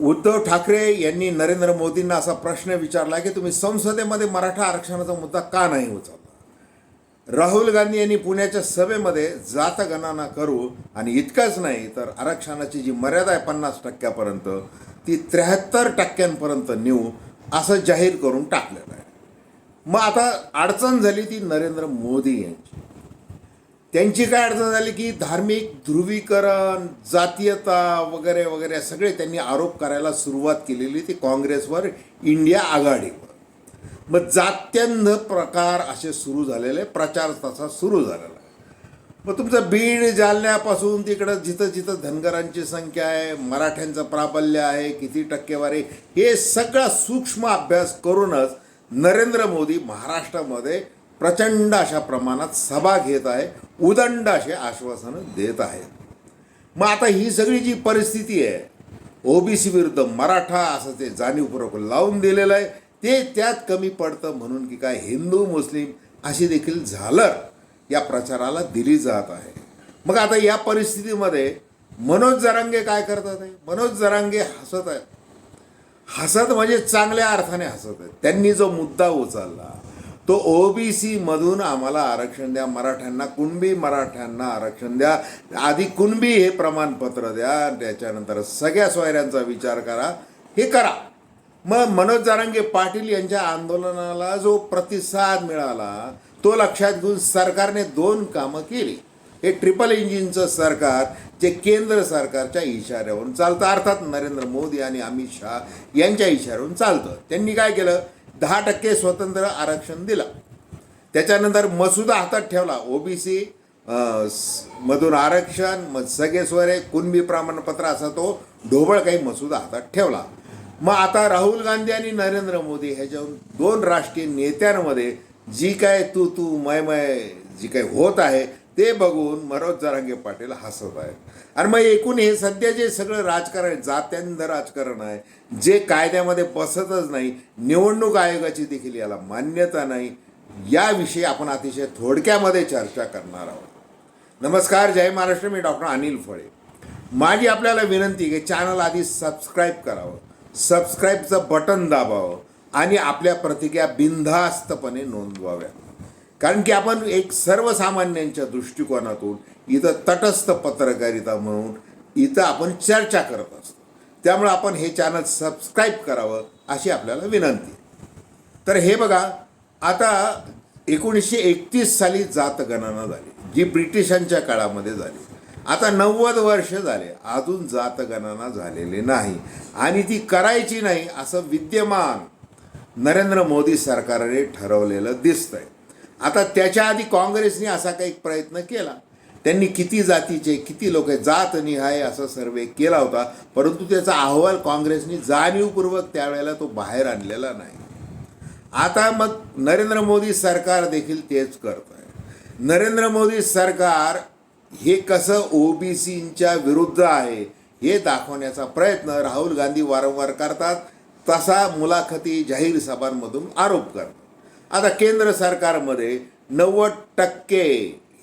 उद्धव ठाकरे यांनी नरेंद्र मोदींना असा प्रश्न विचारला की तुम्ही संसदेमध्ये मराठा आरक्षणाचा मुद्दा का नाही उचलला? राहुल गांधी यांनी पुण्याच्या सभेमध्ये जातगणना करू आणि इतकंच नाही तर आरक्षणाची जी मर्यादा आहे पन्नास टक्क्यापर्यंत ती त्र्याहत्तर टक्क्यांपर्यंत नेऊ असं जाहीर करून टाकलेलं आहे. मग आता अडचण झाली ती नरेंद्र मोदी यांची. त्यांची काय अडचण झाली की धार्मिक ध्रुवीकरण जातीयता वगैरे वगैरे सगळे त्यांनी आरोप करायला सुरुवात केलेली ती काँग्रेसवर इंडिया आघाडीवर. मग जात्यंध प्रकार असे सुरू झालेले प्रचार तसा सुरू झालेला. आहे मग तुमचं बीड जालन्यापासून तिकडं जिथं जिथं धनगरांची संख्या आहे मराठ्यांचं प्राबल्य आहे किती टक्केवारी हे सगळा सूक्ष्म अभ्यास करूनच नरेंद्र मोदी महाराष्ट्रामध्ये प्रचंड अशा प्रमाणात सभा घेत आहे उदंड असे आश्वासनं देत आहेत मग आता ही सगळी जी परिस्थिती आहे ओबीसी विरुद्ध मराठा असं ते जाणीवपूर्वक लावून दिलेलं आहे ते त्यात कमी पडतं म्हणून की काय हिंदू मुस्लिम अशी देखील झालर या प्रचाराला दिली जात आहे. मग आता या परिस्थितीमध्ये मनोज जरांगे काय करतात आहे? मनोज जरांगे हसत आहेत. हसत म्हणजे चांगल्या अर्थाने हसत आहेत. त्यांनी जो मुद्दा उचलला तो ओबीसी मधून आम्हाला आरक्षण द्या मराठ्यांना कुणबी मराठ्यांना आरक्षण द्या. आधी कुणबी हे प्रमाणपत्र द्या त्याच्यानंतर सगळ्या सोयऱ्यांचा विचार करा हे करा. मग मनोज जारांगे पाटील यांच्या आंदोलनाला जो प्रतिसाद मिळाला तो लक्षात घेऊन सरकारने दोन कामं केली. हे ट्रिपल इंजिनचं सरकार जे केंद्र सरकारच्या इशाऱ्यावरून चालतं. अर्थात नरेंद्र मोदी आणि अमित शहा यांच्या इशाऱ्यावरून चालतं. त्यांनी काय केलं? दहा टक्के स्वतंत्र आरक्षण दिलं. त्याच्यानंतर मसुदा हातात ठेवला. ओबीसी मधून आरक्षण मग सगळे स्वरे कुणबी प्रमाणपत्र असा तो ढोबळ काही मसुदा हातात ठेवला. मग आता राहुल गांधी आणि नरेंद्र मोदी ह्याच्याहून दोन राष्ट्रीय नेत्यांमध्ये जी काय तू तू मय मय जी काय होत आहे ते बघून मनोज जरांगे पाटील हसत आहेत. आणि मग एकूण हे सध्या जे सगळं राजकारण आहे जात्यांध राजकारण आहे जे कायद्यामध्ये बसतच नाही निवडणूक आयोगाची देखील याला मान्यता नाही याविषयी आपण अतिशय थोडक्यामध्ये चर्चा करणार आहोत. नमस्कार जय महाराष्ट्र. मी डॉक्टर अनिल फळे. माझी आपल्याला विनंती की चॅनल आधी सबस्क्राईब करावं. सबस्क्राईबचं बटन दाबावं आणि आपल्या प्रतिक्रिया बिनधास्तपणे नोंदवाव्या कारण की आपण एक सर्वसामान्यांच्या दृष्टिकोनातून इथं तटस्थ पत्रकारिता म्हणून इथं आपण चर्चा करत असतो. त्यामुळे आपण हे चॅनल सबस्क्राईब करावं अशी आपल्याला विनंती. तर हे बघा आता एकोणीसशे एकतीस साली जातगणना झाली जी ब्रिटिशांच्या काळामध्ये झाली. आता नव्वद वर्ष झाले अजून जातगणना झालेली नाही. आणि ती करायची नाही असं विद्यमान नरेंद्र मोदी सरकारने ठरवलेलं दिसतंय. आता त्याच्या आधी काँग्रेसने असा काही प्रयत्न केला. त्यांनी किती जातीचे किती लोक जात निहाय असा सर्वे केला होता. परंतु त्याचा अहवाल काँग्रेसने जाणीवपूर्वक त्यावेळेला तो बाहेर आणलेला नाही. आता मग नरेंद्र मोदी सरकार देखील तेच करत आहे नरेंद्र मोदी सरकार हे कसं ओबीसींच्या विरुद्ध आहे हे दाखवण्याचा प्रयत्न राहुल गांधी वारंवार करतात. तसा मुलाखती जाहीर सभांमधून आरोप करतात. आता केंद्र सरकारमध्ये नव्वद टक्के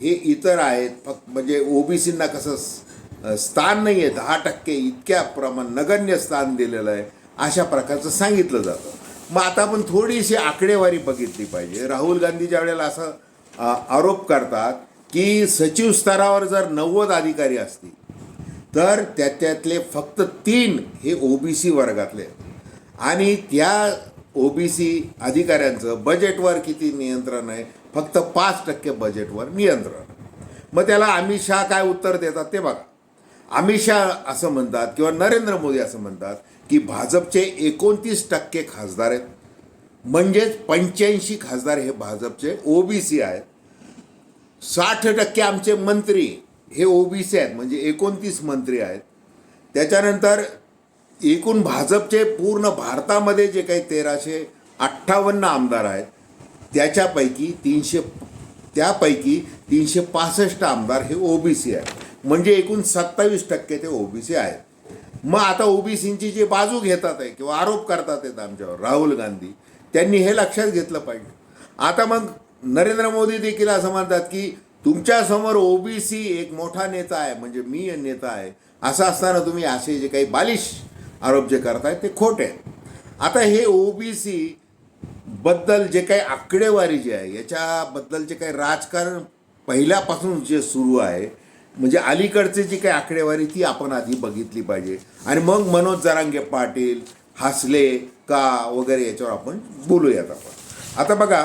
हे इतर आहेत फक्त म्हणजे ओबीसींना कसं स्थान नाही आहे दहा टक्के इतक्या प्रमाण नगण्य स्थान दिलेलं आहे अशा प्रकारचं सांगितलं जातं मग आता आपण थोडीशी आकडेवारी बघितली पाहिजे राहुल गांधी ज्या वेळेला असं आरोप करतात की सचिव स्तरावर जर नव्वद अधिकारी असतील तर त्याच्यातले फक्त तीन हे ओबीसी वर्गातले आहेत. आणि त्या ओबीसी अधिकाऱ्यांचं बजेटवर किती नियंत्रण आहे? फक्त पाच टक्के बजेटवर नियंत्रण. मग त्याला अमित शहा काय उत्तर देतात ते बघा. अमित शहा असं म्हणतात किंवा नरेंद्र मोदी असं म्हणतात की भाजपचे एकोणतीस टक्के खासदार आहेत. म्हणजेच पंच्याऐंशी खासदार हे भाजपचे ओबीसी आहेत. साठ टक्के आमचे मंत्री हे ओबीसी आहेत. म्हणजे एकोणतीस मंत्री आहेत. त्याच्यानंतर एकूण भाजपचे पूर्ण भारतामध्ये जे काही तेराशे अठ्ठावन्न आमदार आहेत त्याच्यापैकी तीनशे त्यापैकी तीनशे पासष्ट आमदार हे ओबीसी आहेत. म्हणजे एकूण सत्तावीस टक्के ते ओबीसी आहेत. मग आता ओबीसींची जी बाजू घेतात आहे किंवा आरोप करतात आहेत आमच्यावर राहुल गांधी त्यांनी हे लक्षात घेतलं पाहिजे. आता मग नरेंद्र मोदी देखील असं म्हणतात की तुमच्यासमोर ओबीसी एक मोठा नेता आहे म्हणजे मी नेता आहे. असं असताना तुम्ही असे जे काही बालिश आरोप जे करतायत ते खोटे आहेत. आता हे ओबीसी बद्दल जे काही आकडेवारी जी आहे याच्याबद्दल जे काही राजकारण पहिल्यापासून जे सुरू आहे म्हणजे अलीकडचे जी काही आकडेवारी ती आपण आधी बघितली पाहिजे. आणि मग मनोज जरांगे पाटील हसले का वगैरे याच्यावर आपण बोलूयात आपण. आता बघा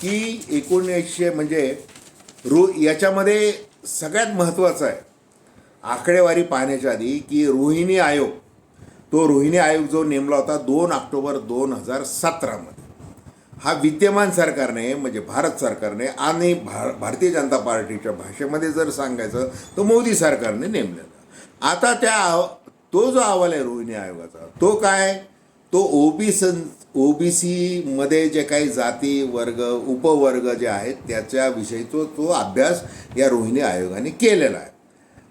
की एकोणीसशे म्हणजे रो याच्यामध्ये सगळ्यात महत्त्वाचं आहे आकडेवारी पाहण्याच्या आधी की रोहिणी आयोग तो रोहिणी आयोग जो नेमला होता दोन ऑक्टोबर दोन हजार सतरामध्ये. हा विद्यमान सरकारने म्हणजे भारत सरकारने आणि भार भारतीय जनता पार्टीच्या भाषेमध्ये जर सांगायचं तर मोदी सरकारने नेमलेला. आता त्या तो जो अहवाल आहे रोहिणी आयोगाचा तो काय? तो ओबीसन ओबीसीमध्ये जे काही जाती वर्ग उपवर्ग जे आहेत त्याच्याविषयी तो तो अभ्यास या रोहिणी आयोगाने केलेला आहे.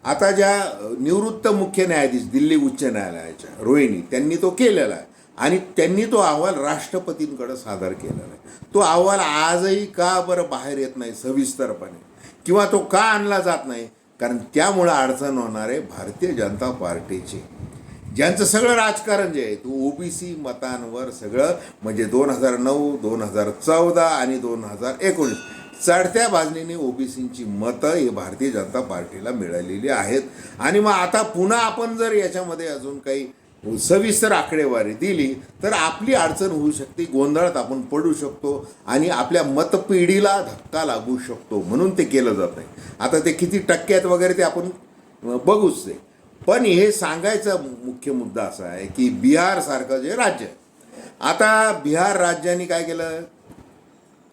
आता ज्या निवृत्त मुख्य न्यायाधीश दिल्ली उच्च न्यायालयाच्या रोहिणी त्यांनी तो केलेला आहे. आणि त्यांनी तो अहवाल राष्ट्रपतींकडे सादर केलेला आहे. तो अहवाल आजही का बरं बाहेर येत नाही सविस्तरपणे? किंवा तो का आणला जात नाही? कारण त्यामुळं अडचण होणार आहे भारतीय जनता पार्टीची. ज्यांचं सगळं राजकारण जे आहे तो ओबीसी मतांवर सगळं म्हणजे दोन हजार नऊ दोन हजार चौदा आणि दोन हजार एकोणीस चढत्या बाजणीने ओबीसींची मतं ही भारतीय जनता पार्टीला मिळालेली आहेत. आणि मग आता पुन्हा आपण जर याच्यामध्ये अजून काही सविस्तर आकडेवारी दिली तर आपली अडचण होऊ शकते गोंधळात आपण पडू शकतो आणि आपल्या मतपिढीला धक्का लागू शकतो म्हणून ते केलं जात नाही आता ते किती टक्क्यात वगैरे ते आपण बघूच ते. पण हे सांगायचा मुख्य मुद्दा असा आहे की बिहारसारखं जे राज्य आता बिहार राज्याने काय केलं?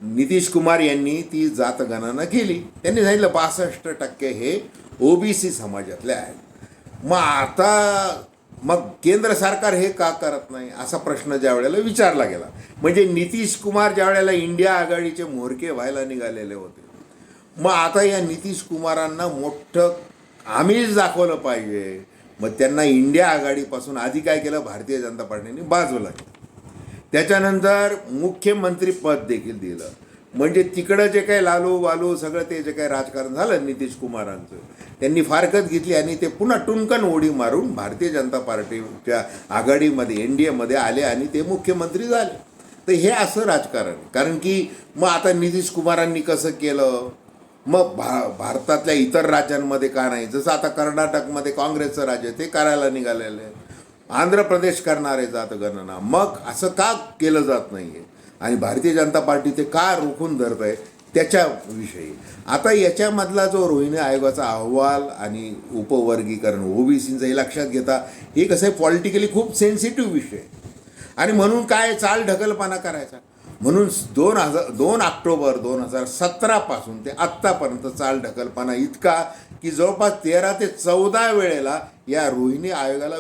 नितीश कुमार यांनी ती जातगणना केली. त्यांनी सांगितलं बासष्ट टक्के हे ओबीसी समाजातले आहेत. मग आता मग केंद्र सरकार हे का करत नाही? असा प्रश्न ज्या वेळेला विचारला गेला. म्हणजे नितीश कुमार ज्या वेळेला इंडिया आघाडीचे म्होरके व्हायला निघालेले होते मग आता या नितीश कुमारांना मोठं आम्हीच दाखवलं पाहिजे. मग त्यांना इंडिया आघाडीपासून आधी काय केलं? भारतीय जनता पार्टीने बाजूला केलं त्याच्यानंतर मुख्यमंत्री पद देखील दिलं. म्हणजे तिकडं जे काही लालू वालू सगळं ते जे काही राजकारण झालं नितीश कुमारांचं त्यांनी फारकत घेतली आणि ते पुन्हा टुनकन उडी मारून भारतीय जनता पार्टीच्या आघाडीमध्ये एन डी एमध्ये आले आणि ते मुख्यमंत्री झाले. तर हे असं राजकारण. कारण की मग आता नितीश कुमारांनी कसं केलं? मग भा भारतातल्या इतर राज्यांमध्ये का नाही? जसं आता कर्नाटकमध्ये काँग्रेसचं राज्य आहे, ते करायला निघालेलं आहे आंध्र प्रदेश करणारे जात गणना. मग असं का केलं जात नाही आहे आणि भारतीय जनता पार्टी ते का रोखून धरत आहे त्याच्याविषयी. आता याच्यामधला जो रोहिणी आयोगाचा अहवाल आणि उपवर्गीकरण ओबीसीचं हे लक्षात घेता हे कसं आहे पॉलिटिकली खूप सेन्सिटिव्ह विषय आणि म्हणून काय चाल ढकलपणा करायचा? म्हणून दोन हजार दोन ऑक्टोबर दोन हजार सतरापासून ते आत्तापर्यंत चाल ढकलपणा इतका की जवळपास तेरा ते चौदा वेळेला या रोहिणी आयोगाला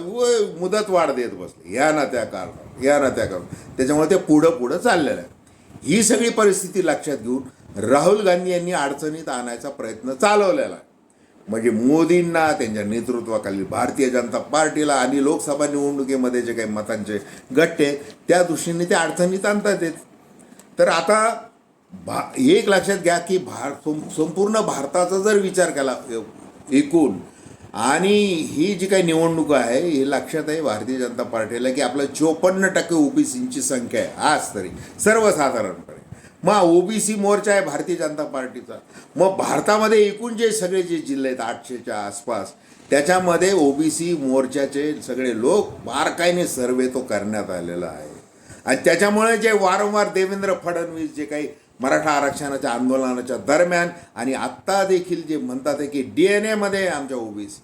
मुदत वाढ देत बसले. या ना त्या कारण या ना त्या कारण. त्याच्यामुळे ते पुढं पुढं चाललेलं आहे. ही सगळी परिस्थिती लक्षात घेऊन राहुल गांधी यांनी अडचणीत आणायचा प्रयत्न चालवलेला आहे. म्हणजे मोदींना त्यांच्या नेतृत्वाखाली भारतीय जनता पार्टीला आणि लोकसभा निवडणुकीमध्ये जे काही मतांचे गट्टे त्या दृष्टीने ते अडचणीत आणतात येत. तर आता भा एक लक्षात घ्या की भार संपूर्ण भारताचा जर विचार केला एकूण आणि ही जी काही निवडणूक आहे हे लक्षात आहे भारतीय जनता पार्टीला की आपलं चोपन्न टक्के ओबीसींची संख्या आहे आज तरी सर्वसाधारणपणे. मग ओबीसी मोर्चा आहे भारतीय जनता पार्टीचा. मग भारतामध्ये एकूण जे सगळे जे जिल्हे आहेत आठशेच्या आसपास त्याच्यामध्ये ओबीसी मोर्चाचे सगळे लोक बारकाईने सर्वे तो करण्यात आलेला आहे. आणि त्याच्यामुळे जे वारंवार देवेंद्र फडणवीस जे काही मराठा आरक्षणाच्या आंदोलनाच्या दरम्यान आणि आत्ता देखील जे म्हणतात आहे की डी एन एमध्ये आमच्या ओबीसी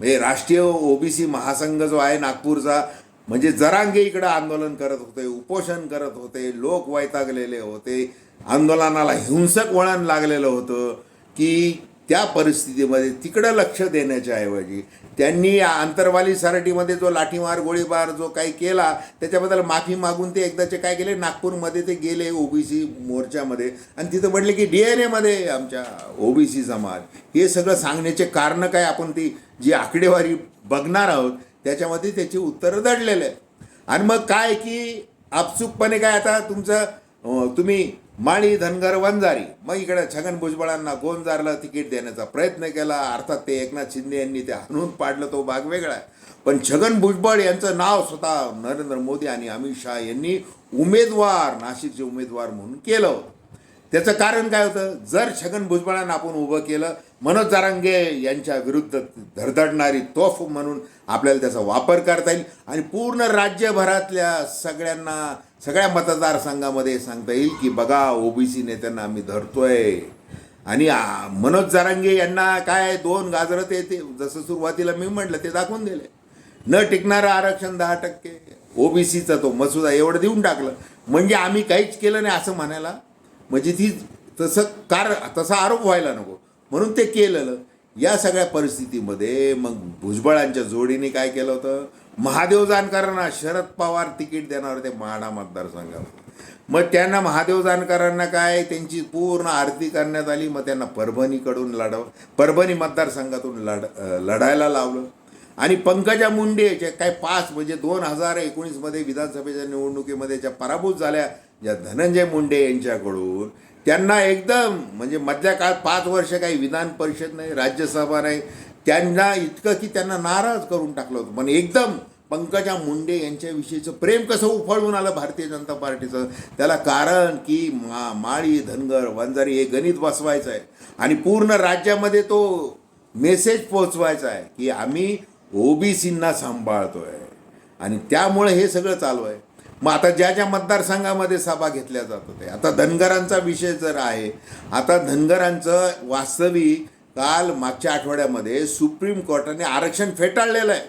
म्हणजे राष्ट्रीय ओबीसी महासंघ जो आहे नागपूरचा म्हणजे जरांगे इकडं आंदोलन करत होते उपोषण करत होते लोक वैतागलेले होते आंदोलनाला हिंसक वळण लागलेलं होतं की त्या परिस्थितीमध्ये तिकडं लक्ष देण्याच्या ऐवजी त्यांनी आंतरवाली सराटीमध्ये जो लाठीमार गोळीबार जो काही केला त्याच्याबद्दल माफी मागून ते एकदाचे काय केले नागपूरमध्ये ते गेले ओबीसी मोर्चामध्ये. आणि तिथं म्हटले की डी एन एमध्ये आमच्या ओबीसी समाज. हे सगळं सांगण्याचे कारणं काय आपण ती जी आकडेवारी बघणार आहोत त्याच्यामध्ये त्याची उत्तरं दडलेले आहेत. आणि मग काय की आपसुकपणे काय आता तुमचं तुम्ही माळी धनगर वंजारी. मग इकडे छगन भुजबळांना गोंजारला तिकीट देण्याचा प्रयत्न केला. अर्थात ते एकनाथ शिंदे यांनी ते हाणून पाडलं. तो भाग वेगळा आहे. पण छगन भुजबळ यांचं नाव स्वतः नरेंद्र मोदी आणि अमित शहा यांनी उमेदवार नाशिकचे उमेदवार म्हणून केलं होतं. त्याचं कारण काय होतं? जर छगन भुजबळांना आपण उभं केलं मनोज जारांगे यांच्या विरुद्ध धडधडणारी तोफ म्हणून आपल्याला त्याचा वापर करता येईल. आणि पूर्ण राज्यभरातल्या सगळ्यांना सगळ्या मतदारसंघामध्ये सांगता येईल की बघा ओबीसी नेत्यांना आम्ही धरतोय. आणि मनोज जारांगे यांना काय दोन गाजरं ते ते जसं सुरुवातीला मी म्हटलं ते दाखवून दिले. न टिकणारं आरक्षण दहा टक्के. ओबीसीचा तो मसुदा एवढं देऊन टाकलं. म्हणजे आम्ही काहीच केलं नाही असं म्हणायला. म्हणजे ती तसं कार तसा आरोप व्हायला नको. म्हणून ते केलेलं. या सगळ्या परिस्थितीमध्ये मग भुजबळांच्या जोडीने काय केलं होतं? महादेव जानकरांना शरद पवार तिकीट देणार होते माडा मतदारसंघावर मग त्यांना महादेव जानकरांना काय? त्यांची पूर्ण आरती करण्यात आली. मग त्यांना परभणीकडून लढव परभणी मतदारसंघातून लढ लढायला लावलं. आणि पंकजा मुंडे जे काय पाच म्हणजे दोन हजार एकोणीसमध्ये विधानसभेच्या निवडणुकीमध्ये ज्या पराभूत झाल्या ज्या धनंजय मुंडे यांच्याकडून त्यांना एकदम म्हणजे मधल्या काळात पाच वर्ष काही विधान परिषद नाही राज्यसभा नाही त्यांना इतकं की त्यांना नाराज करून टाकलं होतं. पण एकदम पंकजा मुंडे यांच्याविषयीचं प्रेम कसं उफाळून आलं भारतीय जनता पार्टीचं? त्याला कारण की मा माळी धनगर वंजारी हे गणित बसवायचं आहे आणि पूर्ण राज्यामध्ये तो मेसेज पोचवायचा आहे की आम्ही ओबीसींना आहे आणि त्यामुळे हे सगळं चालू आहे मग आता ज्या ज्या मतदारसंघामध्ये सभा घेतल्या जात होत्या आता धनगरांचा विषय जर आहे आता धनगरांचं वास्तविक काल मागच्या आठवड्यामध्ये सुप्रीम कोर्टाने आरक्षण फेटाळलेलं आहे.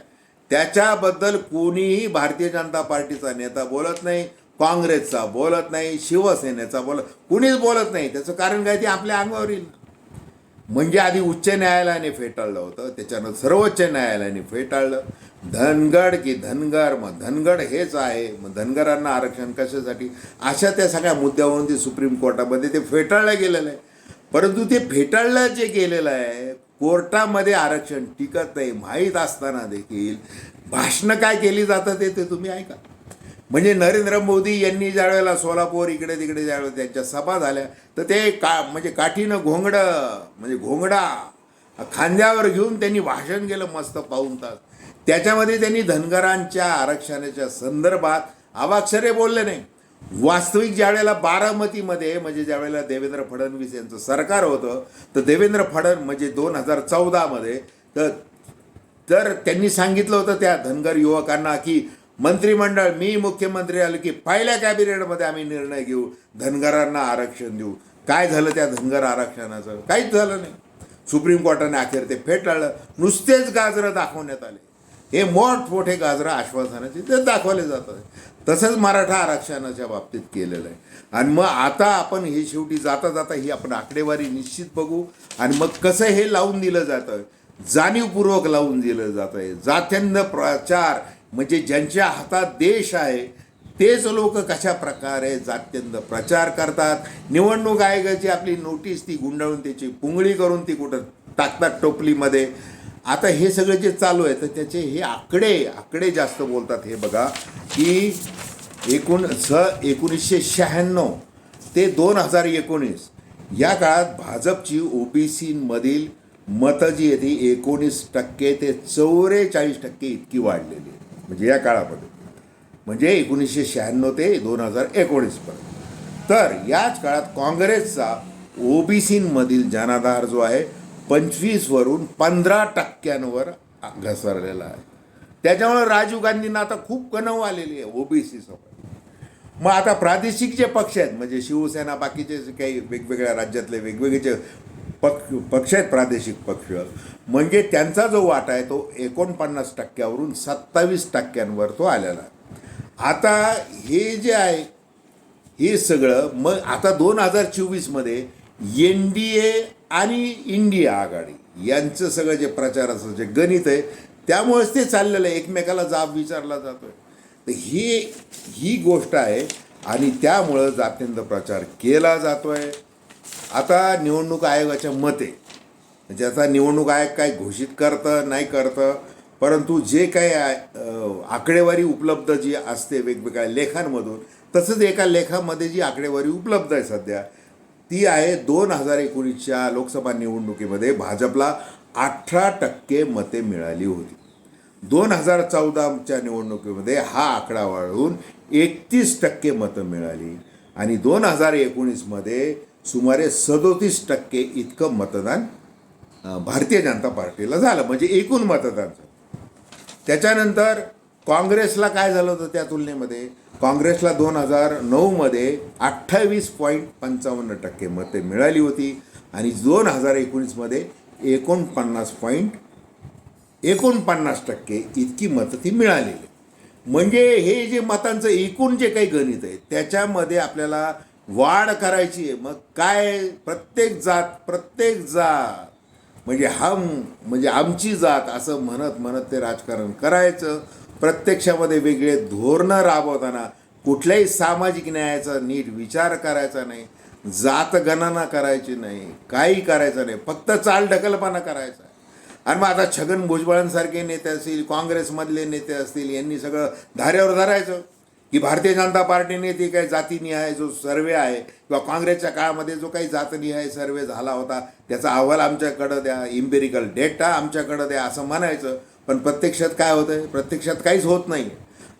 त्याच्याबद्दल कोणीही भारतीय जनता पार्टीचा नेता बोलत नाही काँग्रेसचा बोलत नाही शिवसेनेचा बोलत कुणीच बोलत नाही. त्याचं कारण काय? ते आपल्या अंगावर येईल. म्हणजे आधी उच्च न्यायालयाने फेटाळलं होतं त्याच्यानं सर्वोच्च न्यायालयाने फेटाळलं. धनगड की धनगर मग धनगड हेच आहे. मग धनगरांना आरक्षण कशासाठी? अशा त्या सगळ्या मुद्द्यावरून ते सुप्रीम कोर्टामध्ये ते फेटाळलं गेलेलं आहे. परंतु ते फेटाळलं जे गेलेलं आहे कोर्टामध्ये आरक्षण टिकत नाही माहीत असताना देखील भाषणं काय केली जातात ते ते तुम्ही ऐका. म्हणजे नरेंद्र मोदी यांनी ज्यावेळेला सोलापूर इकडे तिकडे ज्यावेळेला त्यांच्या सभा झाल्या तर ते का म्हणजे काठीनं घोंगडं म्हणजे घोंगडा खांद्यावर घेऊन त्यांनी भाषण केलं मस्त पाहून तास. त्याच्यामध्ये त्यांनी धनगरांच्या आरक्षणाच्या संदर्भात अवाक्षरे बोलले नाही. वास्तविक ज्या वेळेला बारामतीमध्ये म्हणजे ज्या वेळेला देवेंद्र फडणवीस यांचं सरकार होतं तर देवेंद्र फडण म्हणजे दोन हजार चौदामध्ये तर तर त्यांनी सांगितलं होतं त्या धनगर युवकांना की मंत्रिमंडळ मी मुख्यमंत्री आलो की पहिल्या कॅबिनेटमध्ये आम्ही निर्णय घेऊ धनगरांना आरक्षण देऊ. काय झालं त्या धनगर आरक्षणाचं? काहीच झालं नाही. सुप्रीम कोर्टाने अखेर ते फेटाळलं नुसतेच गाजरं दाखवण्यात आले. हे मोठमोठे गाजरं आश्वासनाचे ते दाखवले जातात. तसंच मराठा आरक्षणाच्या बाबतीत केलेलं आहे. आणि मग आता आपण हे शेवटी जाता जाता ही आपण आकडेवारी निश्चित बघू. आणि मग कसं हे लावून दिलं जातं? जाणीवपूर्वक लावून दिलं जातं आहे जात्यांद प्रचार म्हणजे ज्यांच्या हातात देश आहे तेच लोक कशा प्रकारे जात्यंत प्रचार करतात? निवडणूक आयोगाची आपली नोटीस ती गुंडाळून त्याची पुंगळी करून ती कुठं टाकतात टोपलीमध्ये? आता हे सगळं जे चालू आहे तर त्याचे हे आकडे आकडे जास्त बोलतात. हे बघा की एकूण स एकोणीसशे शहाण्णव ते दोन हजार एकोणीस या काळात भाजपची ओ बी सीमधील मतं जी आहे ती एकोणीस टक्के ते चौवेचाळीस टक्के इतकी वाढलेली आहे. म्हणजे या काळामध्ये. म्हणजे एकोणीसशे शहाण्णव ते दोन हजार एकोणीसपर्यंत तर याच काळात काँग्रेसचा ओ बी सीमधील जनाधार जो आहे पंचवीसवरून पंधरा टक्क्यांवर घसरलेला आहे. त्याच्यामुळे राजीव गांधींना आता खूप कणव आलेली आहे ओबीसी सोबत मग आता प्रादेशिक जे पक्ष आहेत म्हणजे शिवसेना बाकीचे काही वेगवेगळ्या राज्यातले वेगवेगळे पक्ष पक्ष आहेत प्रादेशिक पक्ष म्हणजे त्यांचा जो वाटा आहे तो एकोणपन्नास टक्क्यावरून सत्तावीस टक्क्यांवर तो आलेला आता हे जे आहे हे सगळं मग आता दोन हजार चोवीसमध्ये एन डी ए आणि इंडिया आघाडी यांचं सगळं जे प्रचाराचं जे गणित आहे त्यामुळेच ते चाललेलं आहे. एकमेकाला जाब विचारला जातो आहे तर ही ही गोष्ट आहे आणि त्यामुळं जात्यंत प्रचार केला जातो आहे आता निवडणूक आयोगाच्या मते ज्याचा निवडणूक आयोग काय घोषित करतं नाही करतं परंतु जे काही आकडेवारी उपलब्ध जी असते वेगवेगळ्या लेखांमधून तसंच एका लेखामध्ये जी आकडेवारी उपलब्ध आहे सध्या ती आहे दोन हजार एकोणीसच्या लोकसभा निवडणुकीमध्ये भाजपला अठरा टक्के मते मिळाली होती. दोन हजार चौदाच्या निवडणुकीमध्ये हा आकडा वाढून एकतीस टक्के मतं मिळाली. आणि दोन हजार एकोणीसमध्ये सुमारे सदोतीस टक्के इतकं मतदान भारतीय जनता पार्टीला झालं म्हणजे एकूण मतदान त्याच्यानंतर काँग्रेसला काय झालं होतं त्या तुलनेमध्ये? काँग्रेसला दोन हजार नऊमध्ये अठ्ठावीस पॉईंट पंचावन्न टक्के मते मिळाली होती. आणि दोन हजार एकोणीसमध्ये एकोणपन्नास पॉईंट एकोणपन्नास टक्के इतकी मतं ती मिळालेली. म्हणजे हे जे मतांचं एकूण जे काही गणित आहे त्याच्यामध्ये आपल्याला वाढ करायची आहे. मग काय प्रत्येक जात प्रत्येक जात म्हणजे हम म्हणजे आमची जात असं म्हणत म्हणत ते राजकारण करायचं. प्रत्यक्षामध्ये वेगळे धोरणं राबवताना कुठल्याही सामाजिक न्यायाचा नीट विचार करायचा नाही जात गणना करायची नाही काही करायचं नाही. फक्त चालढकलपणा करायचा. आणि मग आता छगन भुजबळांसारखे नेते असतील काँग्रेसमधले नेते असतील यांनी सगळं धाऱ्यावर धरायचं. की भारतीय जनता पार्टीने ती काही जातीनिहाय जो सर्वे आहे किंवा काँग्रेसच्या काळामध्ये जो काही जातनिहाय सर्वे झाला होता त्याचा अहवाल आमच्याकडं द्या इम्पेरिकल डेटा आमच्याकडं द्या असं म्हणायचं. पण प्रत्यक्षात काय होतं आहे प्रत्यक्षात काहीच होत नाही.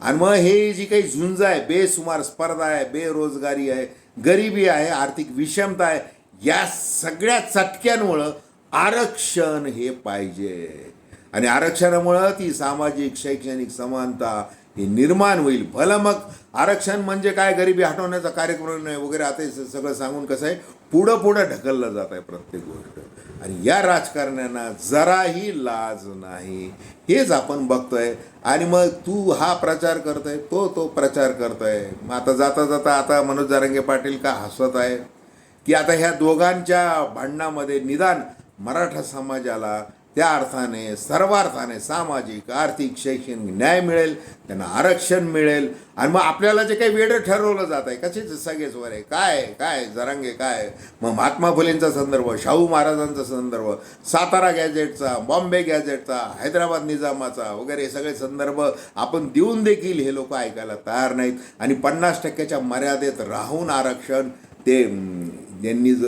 आणि मग हे जी काही झुंज आहे बेसुमार स्पर्धा आहे बेरोजगारी आहे गरिबी आहे आर्थिक विषमता आहे या सगळ्या चटक्यांमुळं आरक्षण हे पाहिजे. आणि आरक्षणामुळं ती सामाजिक शैक्षणिक समानता ही निर्माण होईल. भलं मग आरक्षण म्हणजे काय? गरिबी हटवण्याचा कार्यक्रम नाही वगैरे आता हे सगळं सांगून कसं आहे? पुढं पुढं ढकललं जात आहे प्रत्येक गोष्ट. आणि या राजकारण्यांना जराही लाज नाही. हेच आपण बघतोय. आणि मग तू हा प्रचार करतोय तो तो प्रचार करतोय. मग आता जाता जाता आता मनोज जारंगे पाटील का हसत आहे? की आता ह्या दोघांच्या भांडणामध्ये निदान मराठा समाजाला त्या अर्थाने सर्वार्थाने सामाजिक आर्थिक शैक्षणिक न्याय मिळेल त्यांना आरक्षण मिळेल. आणि मग आपल्याला जे काही वेळं ठरवलं जात आहे कसेच सगळेच वर आहे? काय काय जरांगे काय? मग महात्मा फुलेंचा संदर्भ शाहू महाराजांचा संदर्भ सातारा गॅजेटचा बॉम्बे गॅजेटचा हैदराबाद निजामाचा वगैरे हे सगळे संदर्भ आपण देऊन देखील हे लोक ऐकायला तयार नाहीत. आणि पन्नास टक्क्याच्या मर्यादेत राहून आरक्षण ते ज्यांनी त्यांनी ज-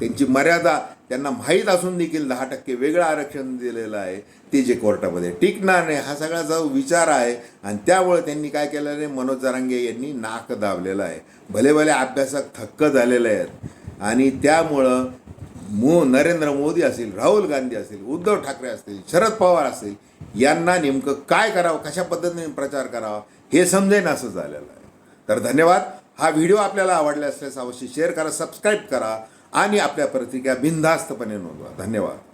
त्यांची मर्यादा त्यांना माहीत असून देखील दहा टक्के वेगळं आरक्षण दिलेलं आहे ते जे कोर्टामध्ये. टिकणार नाही हा सगळा जो विचार आहे आणि त्यामुळे त्यांनी काय केलेलं आहे मनोज जरांगे यांनी नाक दाबलेलं आहे. भले भले अभ्यासक थक्क झालेले आहेत आणि त्यामुळं मो नरेंद्र मोदी असतील राहुल गांधी असतील उद्धव ठाकरे असतील शरद पवार असतील यांना नेमकं काय करावं कशा पद्धतीने प्रचार करावा हे समजेन असं झालेलं आहे. तर धन्यवाद. हा व्हिडिओ आपल्याला आवडला असल्यास अवश्य शेअर करा सबस्क्राईब करा. आणि आपल्या प्रतिक्रिया बिनधास्तपणे नोंदवा. धन्यवाद.